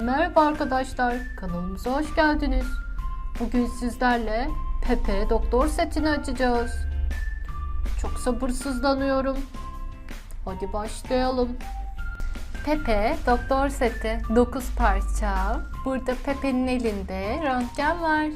Merhaba arkadaşlar, kanalımıza hoş geldiniz. Bugün sizlerle Pepe Doktor setini açacağız. Çok sabırsızlanıyorum. Hadi başlayalım. Pepe Doktor seti 9 parça. Burada Pepe'nin elinde röntgen var.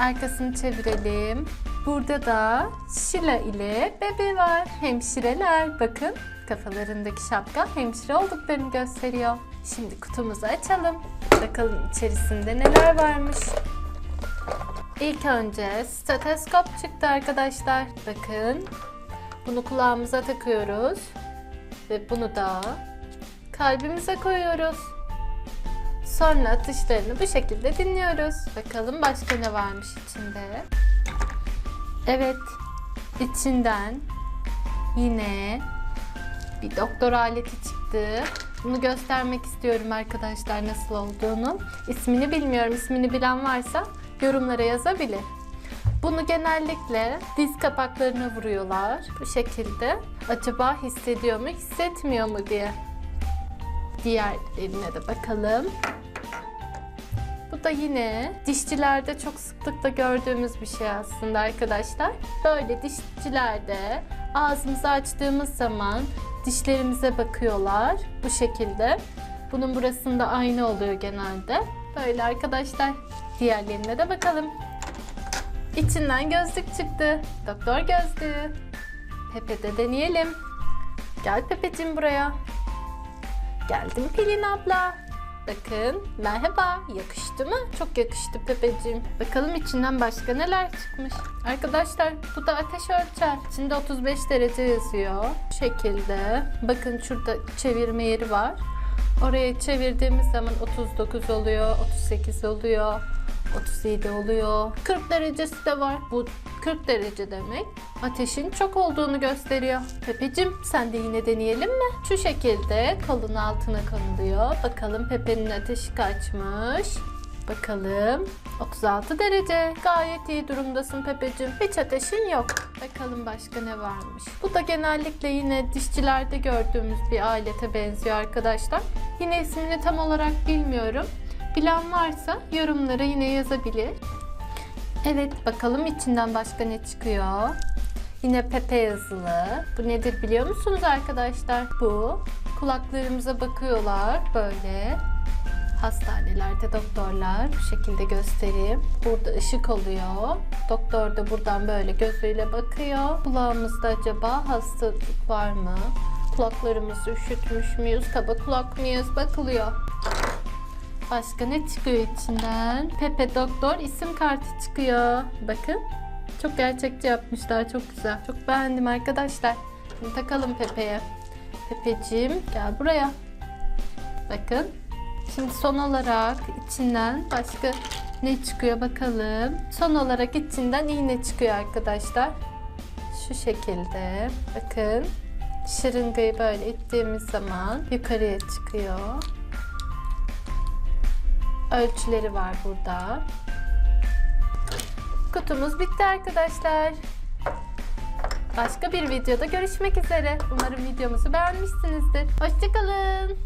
Arkasını çevirelim. Burada da Şila ile Bebe var. Hemşireler. Bakın kafalarındaki şapka hemşire olduklarını gösteriyor. Şimdi kutumuzu açalım. Bakalım içerisinde neler varmış. İlk önce steteskop çıktı arkadaşlar. Bakın. Bunu kulağımıza takıyoruz. Ve bunu da kalbimize koyuyoruz. Sonra atışlarını bu şekilde dinliyoruz. Bakalım başka ne varmış içinde. Evet, içinden yine bir doktor aleti çıktı. Bunu göstermek istiyorum arkadaşlar nasıl olduğunu. İsmini bilmiyorum. İsmini bilen varsa yorumlara yazabilir. Bunu genellikle diz kapaklarına vuruyorlar. Bu şekilde. Acaba hissediyor mu, hissetmiyor mu diye. Diğerlerine de bakalım. Bu da yine dişçilerde çok sıklıkla gördüğümüz bir şey aslında arkadaşlar. Böyle dişçilerde ağzımızı açtığımız zaman dişlerimize bakıyorlar bu şekilde. Bunun burasında ayna oluyor genelde. Böyle arkadaşlar. Diğerlerine de bakalım. İçinden gözlük çıktı. Doktor gözlüğü. Pepe'de deneyelim. Gel Pepeciğim buraya. Geldim Pelin abla. Bakın merhaba yakıştı mı? Çok yakıştı Pepeciğim. Bakalım içinden başka neler çıkmış. Arkadaşlar bu da ateş ölçer. İçinde 35 derece yazıyor. Bu şekilde. Bakın şurada çevirme yeri var. Oraya çevirdiğimiz zaman 39 oluyor, 38 oluyor. 37 oluyor. 40 derecesi de var. Bu 40 derece demek. Ateşin çok olduğunu gösteriyor. Pepecim sen de yine deneyelim mi? Şu şekilde kolun altına konuluyor. Bakalım Pepe'nin ateşi kaçmış. Bakalım. 36 derece. Gayet iyi durumdasın Pepecim. Hiç ateşin yok. Bakalım başka ne varmış. Bu da genellikle yine dişçilerde gördüğümüz bir alete benziyor arkadaşlar. Yine ismini tam olarak bilmiyorum. Bilen varsa yorumlara yine yazabilir. Evet bakalım içinden başka ne çıkıyor. Yine Pepe yazılı. Bu nedir biliyor musunuz arkadaşlar? Bu kulaklarımıza bakıyorlar böyle. Hastanelerde doktorlar bu şekilde göstereyim. Burada ışık oluyor. Doktor da buradan böyle gözüyle bakıyor. Kulağımızda acaba hastalık var mı? Kulaklarımızı üşütmüş müyüz? Kaba kulak mıyız? Bakılıyor. Başka ne çıkıyor içinden? Pepe Doktor isim kartı çıkıyor. Bakın. Çok gerçekçi yapmışlar. Çok güzel. Çok beğendim arkadaşlar. Şimdi takalım Pepe'ye. Pepeciğim gel buraya. Bakın. Şimdi son olarak içinden başka ne çıkıyor bakalım. Son olarak içinden iğne çıkıyor arkadaşlar. Şu şekilde. Bakın. Şırıngayı böyle ittiğimiz zaman yukarıya çıkıyor. Ölçüleri var burada. Kutumuz bitti arkadaşlar. Başka bir videoda görüşmek üzere. Umarım videomuzu beğenmişsinizdir. Hoşçakalın.